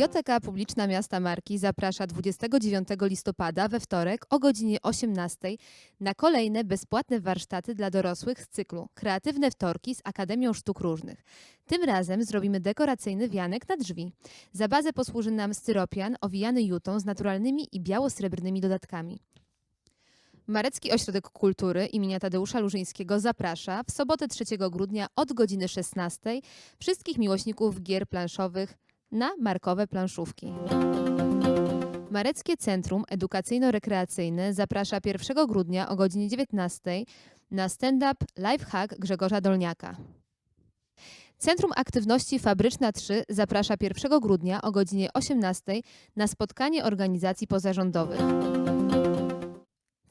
Biblioteka Publiczna Miasta Marki zaprasza 29 listopada we wtorek o godzinie 18 na kolejne bezpłatne warsztaty dla dorosłych z cyklu Kreatywne Wtorki z Akademią Sztuk Różnych. Tym razem zrobimy dekoracyjny wianek na drzwi. Za bazę posłuży nam styropian owijany jutą z naturalnymi i biało-srebrnymi dodatkami. Marecki Ośrodek Kultury imienia Tadeusza Lużyńskiego zaprasza w sobotę 3 grudnia od godziny 16 wszystkich miłośników gier planszowych na markowe planszówki. Mareckie Centrum Edukacyjno-Rekreacyjne zaprasza 1 grudnia o godzinie 19 na stand-up Lifehack Grzegorza Dolniaka. Centrum Aktywności Fabryczna 3 zaprasza 1 grudnia o godzinie 18 na spotkanie organizacji pozarządowych.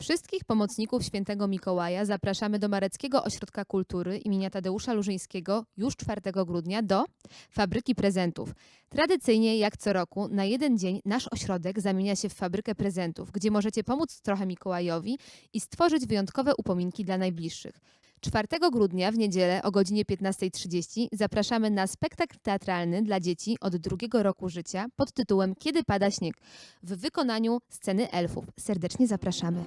Wszystkich pomocników Świętego Mikołaja zapraszamy do Mareckiego Ośrodka Kultury imienia Tadeusza Lużyńskiego już 4 grudnia do Fabryki Prezentów. Tradycyjnie, jak co roku, na jeden dzień nasz ośrodek zamienia się w fabrykę prezentów, gdzie możecie pomóc trochę Mikołajowi i stworzyć wyjątkowe upominki dla najbliższych. 4 grudnia w niedzielę o godzinie 15.30 zapraszamy na spektakl teatralny dla dzieci od drugiego roku życia pod tytułem Kiedy pada śnieg w wykonaniu sceny elfów. Serdecznie zapraszamy.